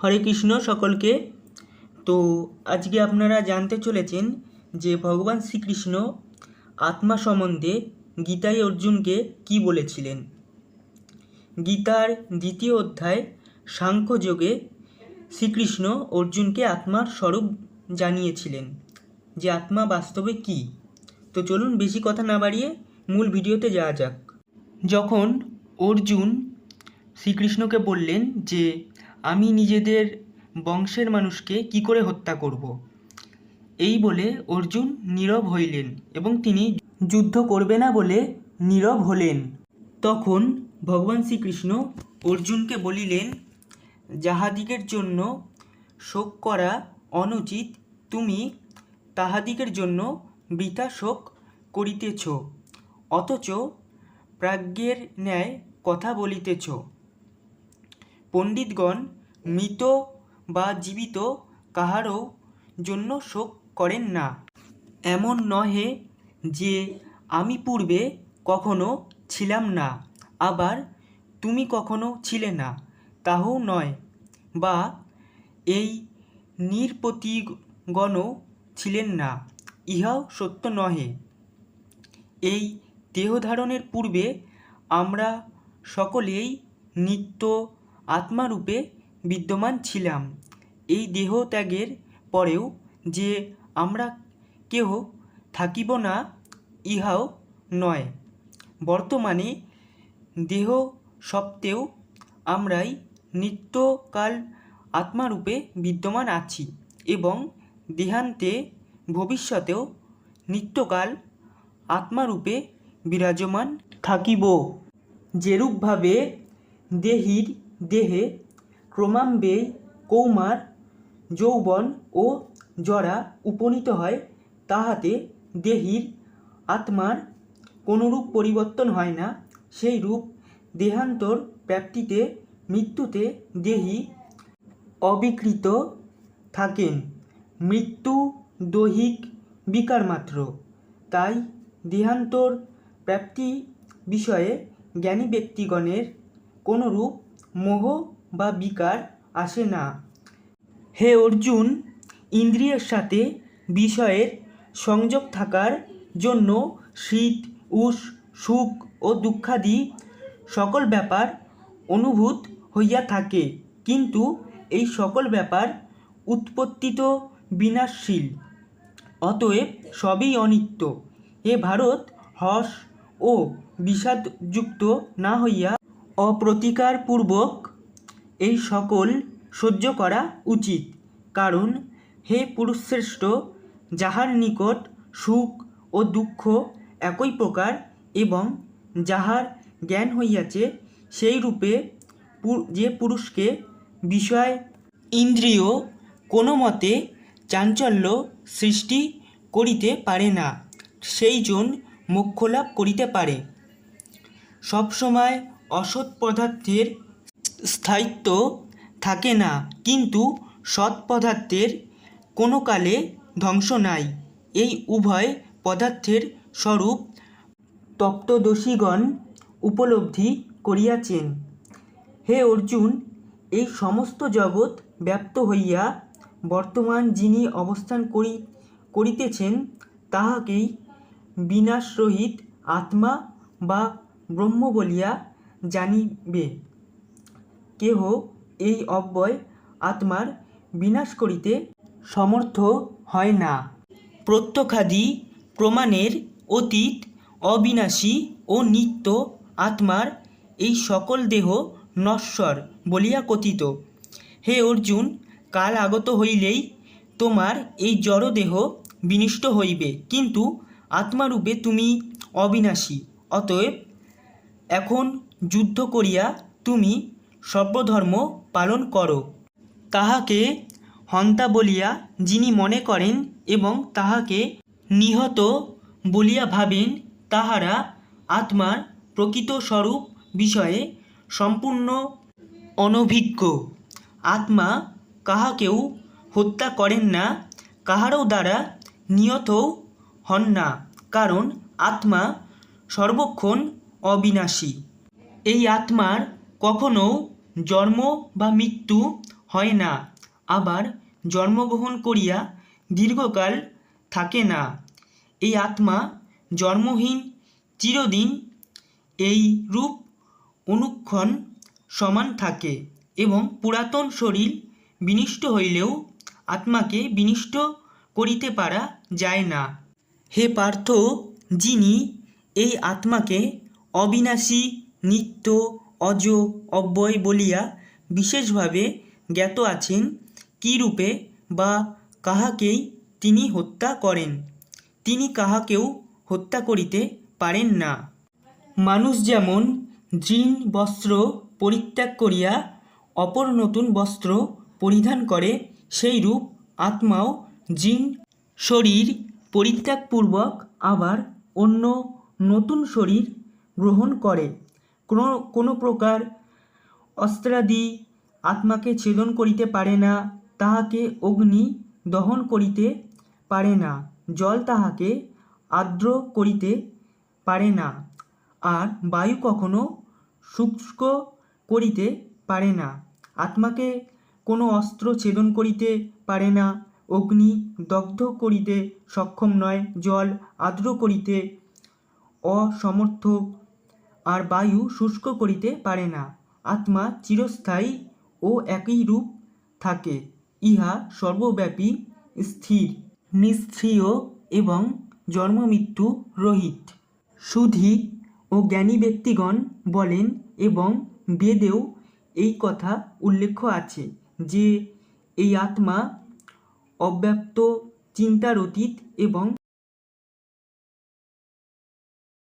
হরে কৃষ্ণ সকলকে। তো আজকে আপনারা জানতে চলেছেন যে ভগবান শ্রীকৃষ্ণ আত্মা সম্বন্ধে গীতায় অর্জুনকে কি বলেছিলেন। গীতার দ্বিতীয় অধ্যায় সাংখ্যযোগে শ্রীকৃষ্ণ অর্জুনকে আত্মার স্বরূপ জানিয়েছিলেন যে আত্মা বাস্তবে কি। তো চলুন বেশি কথা না বাড়িয়ে মূল ভিডিওতে যাওয়া যাক। যখন অর্জুন শ্রীকৃষ্ণকে বললেন যে আমি নিজেদের বংশের মানুষকে কি করে হত্যা করব। এই বলে অর্জুন নীরব হইলেন এবং তিনি যুদ্ধ করবে না বলে নীরব হলেন তখন ভগবান শ্রীকৃষ্ণ অর্জুনকে বলিলেন, যাহাদিগের জন্য শোক করা অনুচিত, তুমি তাহাদিগের জন্য বৃথা শোক করিতেছ, অথচ প্রাজ্ঞের ন্যায় কথা বলিতেছ পণ্ডিতগণ মৃত বা জীবিত কাহারও জন্য শোক করেন না। এমন নহে যে আমি পূর্বে কখনো ছিলাম না, আবার তুমি কখনো ছিলে না, তাহও নয়। বা এই নিরপতিগণও ছিলেন না, ইহাও সত্য নহে। এই দেহধারণের পূর্বে আমরা সকলেই নিত্য আত্মারূপে বিদ্যমান ছিলাম। এই দেহ ত্যাগের পরেও যে আমরা কেহ থাকিব না, ইহাও নয়। বর্তমানে দেহ সত্ত্বেও আমরাই নিত্যকাল আত্মারূপে বিদ্যমান আছি এবং দেহান্তে ভবিষ্যতেও নিত্যকাল আত্মারূপে বিরাজমান থাকিব। যেরূপভাবে দেহির দেহে ক্রমাম্বে কৌমার, যৌবন ও জরা উপনীত হয়, তাহাতে দেহির আত্মার কোনরূপ পরিবর্তন হয় না। সেই রূপ দেহান্তর প্রাপ্তিতে মৃত্যুতে দেহি অবিকৃত থাকেন। মৃত্যু দৈহিক বিকার মাত্র। তাই দেহান্তর প্রাপ্তি বিষয়ে জ্ঞানী ব্যক্তিগণের কোনরূপ মোহ বা বিকার আসে না। হে অর্জুন, ইন্দ্রিয়ের সাথে বিষয়ের সংযোগ থাকার জন্য শীত, উষ, সুখ ও দুঃখাদি সকল ব্যাপার অনুভূত হইয়া থাকে। কিন্তু এই সকল ব্যাপার উৎপত্তিত বিনাশশীল, অতএব সবই অনিত্য। এ ভারত, হর্ষ ও বিষাদযুক্ত না হইয়া অপ্রতিকারপূর্বক এই সকল সহ্য করা উচিত। কারণ হে পুরুষশ্রেষ্ঠ, যাহার নিকট সুখ ও দুঃখ একই প্রকার এবং যাহার জ্ঞান হইয়াছে, সেই রূপে যে পুরুষকে বিষয়, ইন্দ্রিয় কোনো মতে চাঞ্চল্য সৃষ্টি করিতে পারে না সেই জন মোক্ষলাভ করিতে পারে। সবসময় অসৎ পদার্থের স্থায়িত্ব থাকে না, কিন্তু সৎ পদার্থের কোনো কালে ধ্বংস নাই। এই উভয় পদার্থের স্বরূপ তপ্তদোষীগণ উপলব্ধি করিয়াছেন। হে অর্জুন, এই সমস্ত জগৎ ব্যপ্ত হইয়া বর্তমান যিনি অবস্থান করি, করিতেছেন, তাহাকেই বিনাশরহিত আত্মা বা ব্রহ্ম বলিয়া জানিবে। কেহ এই অব্যয় আত্মার বিনাশ করিতে সমর্থ হয় না। প্রত্যক্ষাদি প্রমাণের অতীত অবিনাশী ও নিত্য আত্মার এই সকল দেহ নশ্বর বলিয়া কথিত। হে অর্জুন, কাল আগত হইলেই তোমার এই জড়দেহ বিনিষ্ট হইবে। কিন্তু আত্মারূপে তুমি অবিনাশী, অতএব এখন যুদ্ধ করিয়া তুমি সর্বধর্ম পালন করো। তাহাকে হন্তা বলিয়া যিনি মনে করেন এবং তাহাকে নিহত বলিয়া ভাবেন, তাহারা আত্মার প্রকৃত স্বরূপ বিষয়ে সম্পূর্ণ অনভিজ্ঞ। আত্মা কাহাকেও হত্যা করেন না, কাহারও দ্বারা নিহতও হন না, কারণ আত্মা সর্বক্ষণ অবিনাশী। এই আত্মার কখনো জন্ম বা মৃত্যু হয় না, আবার জন্মগ্রহণ করিয়া দীর্ঘকাল থাকে না। এই আত্মা জন্মহীন, চিরদিন এই রূপ অনুক্ষণ সমান থাকে এবং পুরাতন শরীর বিনিষ্ট হইলেও আত্মাকে বিনিষ্ট করিতে পারা যায় না। হে পার্থ, যিনি এই আত্মাকে অবিনাশী নিত্য, অজ, অব্যয় বলিয়া বিশেষভাবে জ্ঞাত আছেন, কী রূপে বা কাহাকেই তিনি হত্যা করেন? তিনি কাহাকেও হত্যা করিতে পারেন না। মানুষ যেমন জীর্ণ বস্ত্র পরিত্যাগ করিয়া অপর নতুন বস্ত্র পরিধান করে সেইরূপ আত্মাও জীর্ণ শরীর পরিত্যাগপূর্বক আবার অন্য নতুন শরীর গ্রহণ করে। কোনো কোনো প্রকার অস্ত্রাদি আত্মাকে ছেদন করিতে পারে না, তাহাকে অগ্নি দহন করিতে পারে না, জল তাহাকে আর্দ্র করিতে পারে না, আর বায়ু কখনো শুষ্ক করিতে পারে না, আত্মাকে কোনো অস্ত্র ছেদন করিতে পারে না, অগ্নি দগ্ধ করিতে সক্ষম নয়, জল আর্দ্র করিতে অসমর্থ আর বায়ু শুষ্ক করিতে পারে না। আত্মা চিরস্থায়ী ও একই রূপ থাকে, ইহা সর্বব্যাপী স্থির নিষ্ক্রিয় এবং জন্মমৃত্যু রহিত। সুধী ও জ্ঞানী ব্যক্তিগণ বলেন এবং বেদেও এই কথা উল্লেখ আছে যে, এই আত্মা অব্যক্ত চিন্তার অতীত এবং